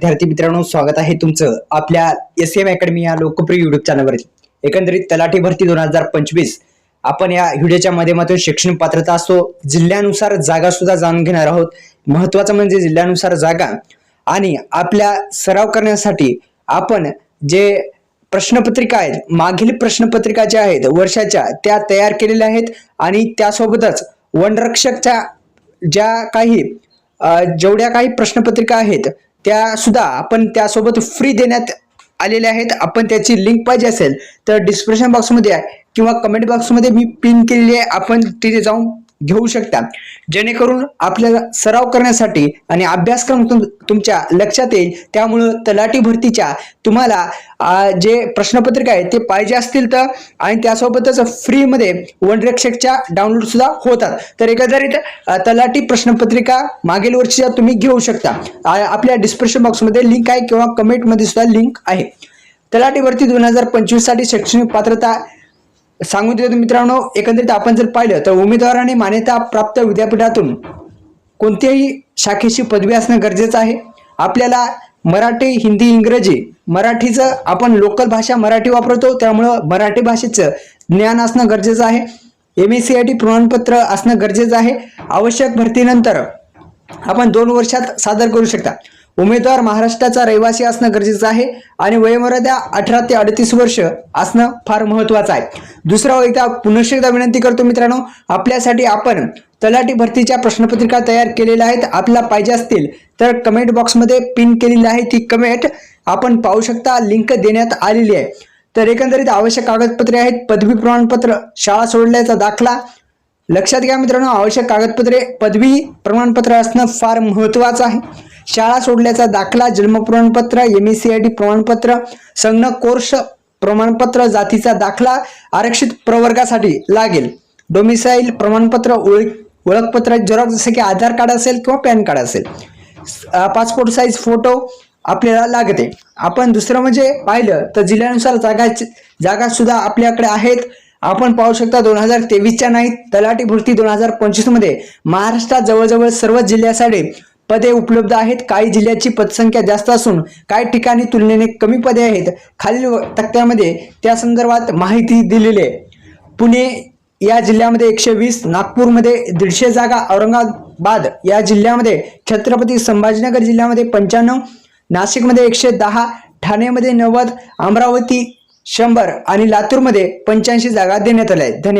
विद्यार्थी मित्रांनो स्वागत आहे तुमचं आपल्या एस एम अकॅडमी या लोकप्रिय युट्यूब चॅनलवरती एकंदरीत तलाठी भरती दोन हजार पंचवीस. आपण या व्हिडिओच्या माध्यमातून शैक्षणिक पात्रता असो जिल्ह्यानुसार जागा सुद्धा जाणून घेणार आहोत. महत्वाचं म्हणजे जिल्ह्यानुसार जागा आणि आपल्या सराव करण्यासाठी आपण जे प्रश्नपत्रिका आहेत मागील प्रश्नपत्रिका ज्या आहेत वर्षाच्या त्या तयार केलेल्या आहेत आणि त्यासोबतच वनरक्षकच्या ज्या काही जेवढ्या काही प्रश्नपत्रिका आहेत त्या सुद्धा आपण त्यासोबत फ्री देण्यात आलेल्या आहेत. आपण त्याची लिंक पाहिजे असेल तर डिस्क्रिप्शन बॉक्समध्ये आहे किंवा कमेंट बॉक्समध्ये मी पिन केलेली आहे. आपण तिथे जाऊन घेऊ शकता. जेणेकरून आपल्याला सराव करण्यासाठी आणि अभ्यासक्रम तुम तुमच्या लक्षात येईल. त्यामुळं तलाठी भरतीच्या तुम्हाला जे प्रश्नपत्रिका आहे ते पाहिजे असतील तर आणि त्यासोबतच फ्रीमध्ये वनरक्षकच्या डाउनलोड सुद्धा होतात. तर एकंदरीत तलाटी तलाठी प्रश्नपत्रिका मागील वर्षीच्या तुम्ही घेऊ शकता. आपल्या डिस्क्रिप्शन बॉक्समध्ये लिंक आहे किंवा कमेंटमध्ये सुद्धा लिंक आहे. तलाठी भरती दोन हजार पंचवीससाठी शैक्षणिक पात्रता सांगून देतो मित्रांनो एकंदरीत आपण जर पाहिलं तर उमेदवाराने मान्यता प्राप्त विद्यापीठातून कोणत्याही शाखेची पदवी असणं गरजेचं आहे. आपल्याला मराठी हिंदी इंग्रजी मराठीचं आपण लोकल भाषा मराठी वापरतो त्यामुळं मराठी भाषेचं ज्ञान असणं गरजेचं आहे. M S C I T प्रमाणपत्र असणं गरजेचं आहे. आवश्यक भरतीनंतर आपण दोन वर्षात सादर करू शकता. उमेदवार महाराष्ट्राचा रहिवासी असणं गरजेचं आहे आणि वयमर्यादा अठरा ते अडतीस वर्ष असणं फार महत्वाचं आहे. दुसरा हो, एकदा पुनश्च एकदा विनंती करतो मित्रांनो आपल्यासाठी आपण तलाठी भरतीच्या प्रश्नपत्रिका तयार केलेल्या आहेत. आपल्याला पाहिजे असतील तर कमेंट बॉक्समध्ये पिन केलेली आहे. ती कमेंट आपण पाहू शकता. लिंक देण्यात आलेली आहे. तर एकंदरीत आवश्यक कागदपत्रे आहेत. पदवी प्रमाणपत्र शाळा सोडल्याचा दाखला. लक्षात घ्या मित्रांनो आवश्यक कागदपत्रे पदवी प्रमाणपत्र असणं फार महत्त्वाचं आहे. शाळा सोडल्याचा दाखला जन्म प्रमाणपत्र M E C I D प्रमाणपत्र संगणक कोर्स प्रमाणपत्र जातीचा दाखला आरक्षित प्रवर्गासाठी लागेल. डोमिसाईल प्रमाणपत्र ओळख ओळखपत्र झेरॉक्स जसे की आधार कार्ड असेल किंवा पॅन कार्ड असेल. पासपोर्ट साईज फोटो आपल्याला लागते. आपण दुसरं म्हणजे पाहिलं तर जिल्ह्यानुसार जागा जागासुद्धा आपल्याकडे आहेत. आपण पाहू शकता दोन हजार तेवीसच्या नाहीत. तलाठी भरती दोन हजार पंचवीसमध्ये महाराष्ट्रात जवळजवळ सर्व जिल्ह्यासाठी पदे उपलब्ध आहेत. काही जिल्ह्याची पदसंख्या जास्त असून काही ठिकाणी तुलनेने कमी पदे आहेत. खालील तक्त्यामध्ये त्या संदर्भात माहिती दिलेली आहे. पुणे या जिल्ह्यामध्ये एकशे वीस नागपूरमध्ये दीडशे जागा औरंगाबाद या जिल्ह्यामध्ये छत्रपती संभाजीनगर जिल्ह्यामध्ये पंच्याण्णव नाशिकमध्ये एकशे दहा ठाणेमध्ये नव्वद अमरावती शंभर आणि लातूरमध्ये पंच्याऐंशी जागा देण्यात आल्या आहेत. धन्यवाद.